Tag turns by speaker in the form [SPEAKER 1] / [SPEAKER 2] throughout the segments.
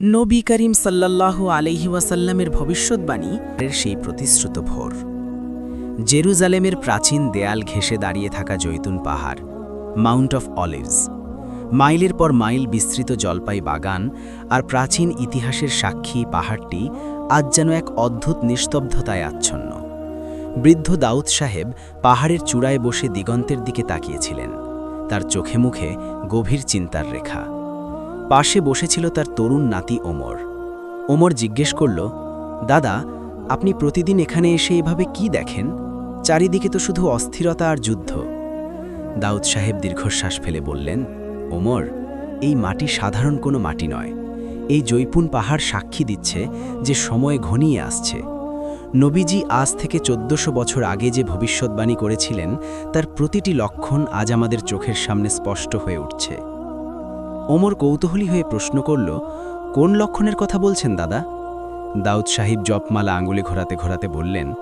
[SPEAKER 1] নবী করিম সাল্লাল্লাহু আলহি ওয়াসাল্লামের ভবিষ্যৎবাণী এর সেই প্রতিশ্রুত ভোর। জেরুজালেমের প্রাচীন দেয়াল ঘেঁষে দাঁড়িয়ে থাকা জৈতুন পাহাড়, মাউন্ট অফ অলিভস, মাইলের পর মাইল বিস্তৃত জলপাই বাগান আর প্রাচীন ইতিহাসের সাক্ষী পাহাড়টি আজ যেন এক অদ্ভুত নিস্তব্ধতায় আচ্ছন্ন। বৃদ্ধ দাউদ সাহেব পাহাড়ের চূড়ায় বসে দিগন্তের দিকে তাকিয়েছিলেন। তার চোখে মুখে গভীর চিন্তার রেখা। পাশে বসেছিল তার তরুণ নাতি ওমর। ওমর জিজ্ঞেস করল, দাদা, আপনি প্রতিদিন এখানে এসে এভাবে কি দেখেন? চারিদিকে তো শুধু অস্থিরতা আর যুদ্ধ। দাউদ সাহেব দীর্ঘশ্বাস ফেলে বললেন, ওমর, এই মাটি সাধারণ কোনো মাটি নয়। এই জৈপুন পাহাড় সাক্ষী দিচ্ছে যে সময় ঘনিয়ে আসছে। নবীজি আজ থেকে চোদ্দশো বছর আগে যে ভবিষ্যৎবাণী করেছিলেন, তার প্রতিটি লক্ষণ আজ আমাদের চোখের সামনে স্পষ্ট হয়ে উঠছে। ওমর কৌতূহলী হয়ে প্রশ্ন করল, কোন লক্ষণের কথা বলছেন দাদা? দাউদ সাহিব জপমালা আঙুলে ঘোরাতে ঘোরাতে বললেন,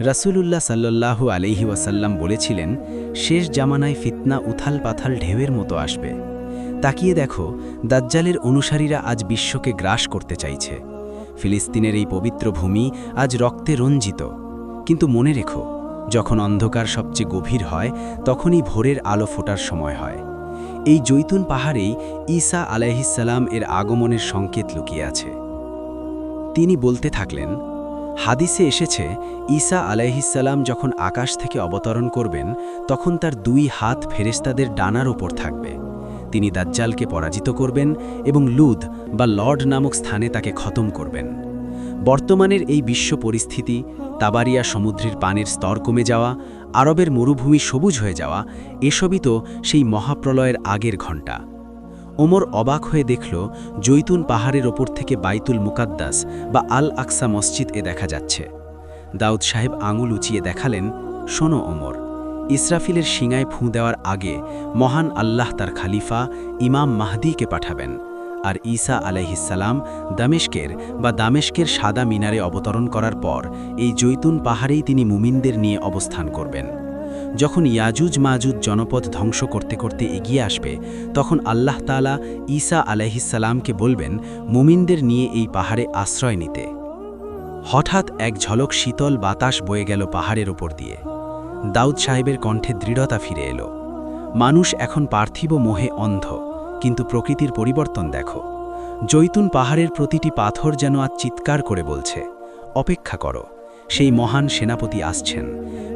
[SPEAKER 1] রাসূলুল্লাহ সাল্লাল্লাহু আলাইহি ওয়াসাল্লাম বলেছিলেন, শেষ জামানায় ফিতনা উথাল পাথাল ঢেউয়ের মতো আসবে। তাকিয়ে দেখো, দাজ্জালের অনুসারীরা আজ বিশ্বকে গ্রাস করতে চাইছে। ফিলিস্তিনের এই পবিত্র ভূমি আজ রক্তে রঞ্জিত। কিন্তু মনে রেখো, যখন অন্ধকার সবচেয়ে গভীর হয়, তখনই ভোরের আলো ফোটার সময় হয়। এই জৈতুন পাহাড়েই ঈসা আলাইহিসাল্লাম এর আগমনের সংকেত লুকিয়ে আছে। তিনি বলতে থাকলেন, হাদিসে এসেছে, ঈসা আলাইহিসাল্লাম যখন আকাশ থেকে অবতরণ করবেন, তখন তার দুই হাত ফেরেস্তাদের ডানার ওপর থাকবে। তিনি দাজ্জালকে পরাজিত করবেন এবং লুদ বা লর্ড নামক স্থানে তাকে খতম করবেন। বর্তমানের এই বিশ্ব পরিস্থিতি, তাবারিয়া সমুদ্রের পানির স্তর কমে যাওয়া আরবের মরুভূমি সবুজ হয়ে যাওয়া, এসবই তো সেই মহাপ্রলয়ের আগের ঘণ্টা। ওমর অবাক হয়ে দেখল, জৈতুন পাহাড়ের ওপর থেকে বাইতুল মুকাদ্দাস বা আল আকসা মসজিদ এ দেখা যাচ্ছে। দাউদ সাহেব আঙুল উঁচিয়ে দেখালেন, শোনো ওমর, ইসরাফিলের শিঙায় ফুঁ দেওয়ার আগে মহান আল্লাহ তার খালিফা ইমাম মাহদিকে পাঠাবেন। আর ঈসা আলাইহিসাল্লাম দামেশকের বা দামেশকের সাদা মিনারে অবতরণ করার পর এই জৈতুন পাহাড়েই তিনি মুমিনদের নিয়ে অবস্থান করবেন। যখন ইয়াজুজ মাজুজ জনপদ ধ্বংস করতে করতে এগিয়ে আসবে, তখন আল্লাহ তালা ঈসা আলাইহিসাল্লামকে বলবেন, মুমিনদের নিয়ে এই পাহাড়ে আশ্রয় নিতে। হঠাৎ এক ঝলক শীতল বাতাস বয়ে গেল পাহাড়ের ওপর দিয়ে। দাউদ সাহেবের কণ্ঠে দৃঢ়তা ফিরে এলো। মানুষ এখন পার্থিব মোহে অন্ধ। কিন্তু প্রকৃতির পরিবর্তন দেখো। জৈতুন পাহাড়ের প্রতিটি পাথর যেন আজ চিৎকার করে বলছে, অপেক্ষা করো, সেই মহান সেনাপতি আসছেন।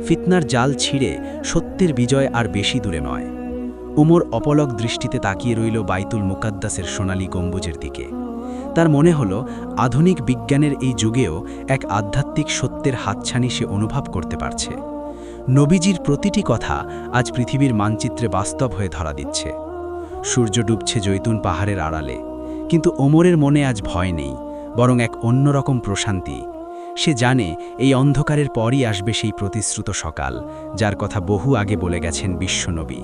[SPEAKER 1] ফিতনার জাল ছিঁড়ে সত্যের বিজয় আর বেশি দূরে নয়। উমর অপলক দৃষ্টিতে তাকিয়ে রইল বাইতুল মুকাদ্দাসের সোনালি গম্বুজের দিকে। তার মনে হল, আধুনিক বিজ্ঞানের এই যুগেও এক আধ্যাত্মিক সত্যের হাতছানি সে অনুভব করতে পারছে। নবীজির প্রতিটি কথা আজ পৃথিবীর মানচিত্রে বাস্তব হয়ে ধরা দিচ্ছে। সূর্য ডুবছে জৈতুন পাহাড়ের আড়ালে। কিন্তু ওমরের মনে আজ ভয় নেই, বরং এক অন্যরকম প্রশান্তি। সে জানে এই অন্ধকারের পরই আসবে সেই প্রতিশ্রুত সকাল, যার কথা বহু আগে বলে গেছেন বিশ্বনবী।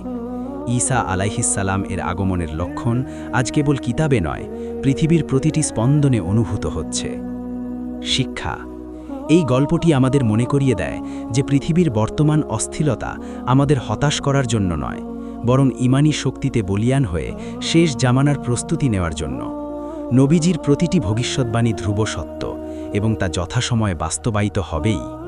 [SPEAKER 1] ঈসা আলাইহিসাল্লাম এর আগমনের লক্ষণ আজ কেবল কিতাবে নয়, পৃথিবীর প্রতিটি স্পন্দনে অনুভূত হচ্ছে। শিক্ষা। এই গল্পটি আমাদের মনে করিয়ে দেয় যে পৃথিবীর বর্তমান অস্থিরতা আমাদের হতাশ করার জন্য নয় বরং ইমানি শক্তিতে বলিয়ান হয়ে শেষ জামানার প্রস্তুতি নেওয়ার জন্য। নবীজির প্রতিটি ভবিষ্যৎবাণী ধ্রুব সত্য এবং তা যথাসময়ে বাস্তবায়িত হবেই।